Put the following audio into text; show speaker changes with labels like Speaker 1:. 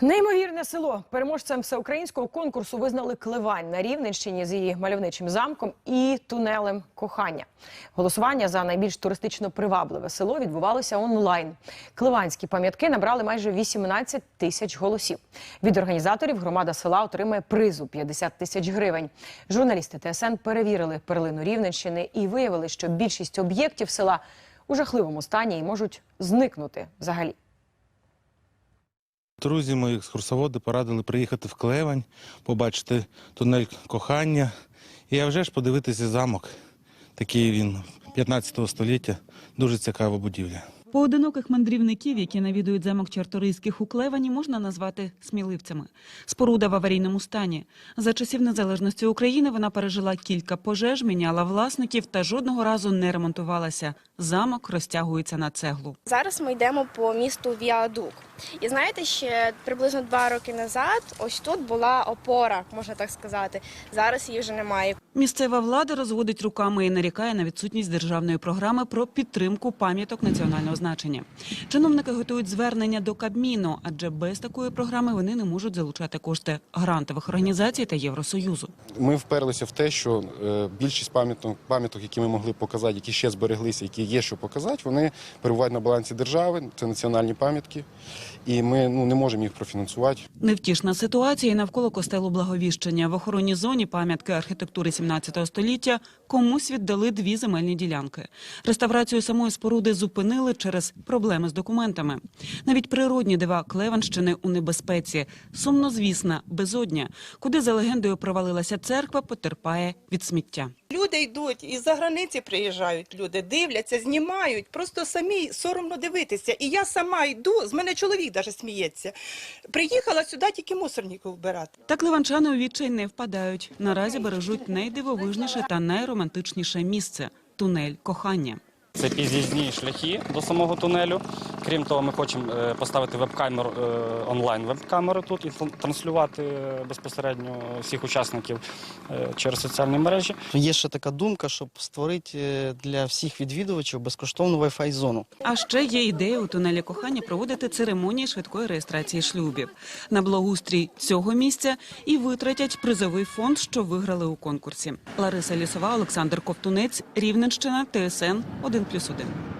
Speaker 1: Неймовірне село переможцем всеукраїнського конкурсу визнали Кливань на Рівненщині з її мальовничим замком і тунелем кохання. Голосування за найбільш туристично привабливе село відбувалося онлайн. Кливанські пам'ятки набрали майже 18 тисяч голосів. Від організаторів громада села отримає призу 50 тисяч гривень. Журналісти ТСН перевірили перлину Рівненщини і виявили, що більшість об'єктів села у жахливому стані і можуть зникнути взагалі.
Speaker 2: Друзі мої екскурсоводи порадили приїхати в Клевань, побачити тунель кохання. І а вже ж подивитися замок. Такий він 15 століття, дуже цікава будівля.
Speaker 3: Поодиноких мандрівників, які навідують замок Чарторийських у Клевані, можна назвати сміливцями. Споруда в аварійному стані. За часів незалежності України вона пережила кілька пожеж, міняла власників та жодного разу не ремонтувалася. Замок розтягується на цеглу.
Speaker 4: Зараз ми йдемо по місту Віадук. І знаєте, ще приблизно два роки назад ось тут була опора, можна так сказати. Зараз її вже немає.
Speaker 3: Місцева влада розводить руками і нарікає на відсутність державної програми про підтримку пам'яток національного значення. Чиновники готують звернення до Кабміну, адже без такої програми вони не можуть залучати кошти грантових організацій та Євросоюзу.
Speaker 5: Ми вперлися в те, що е, більшість пам'яток, пам'яток, які ми могли показати, які ще збереглися, які є що показати, вони перебувають на балансі держави. Це національні пам'ятки, і ми ну не можемо їх профінансувати.
Speaker 3: Невтішна ситуація і навколо костелу Благовіщення. В охоронній зоні пам'ятки архітектури 17 століття комусь віддали дві земельні ділянки. Реставрацію самої споруди зупинили через проблеми з документами. Навіть природні дива Клеванщини у небезпеці. Сумнозвісна безодня, куди за легендою провалилася церква, потерпає від сміття.
Speaker 6: Люди йдуть із-за границі приїжджають люди, дивляться, знімають. Просто самі соромно дивитися. І я сама йду, з мене чоловік навіть сміється. Приїхала сюди тільки мусорників вбирати.
Speaker 3: Та кливанчани у відчай не впадають. Наразі бережуть найдивовижніше та найромантичніше місце тунель кохання.
Speaker 7: Це під'їзні шляхи до самого тунелю. Крім того, ми хочемо е, поставити веб-камеру е, онлайн веб-камеру тут і тран- транслювати е, безпосередньо всіх учасників через соціальні мережі.
Speaker 8: Є ще така думка, щоб створити для всіх відвідувачів безкоштовну Wi-Fi зону.
Speaker 3: А ще є ідея у тунелі кохання проводити церемонії швидкої реєстрації шлюбів. На благоустрій цього місця і витратять призовий фонд, що виграли у конкурсі. Лариса Лісова, Олександр Ковтунець, Рівненщина, ТСН 1+,1.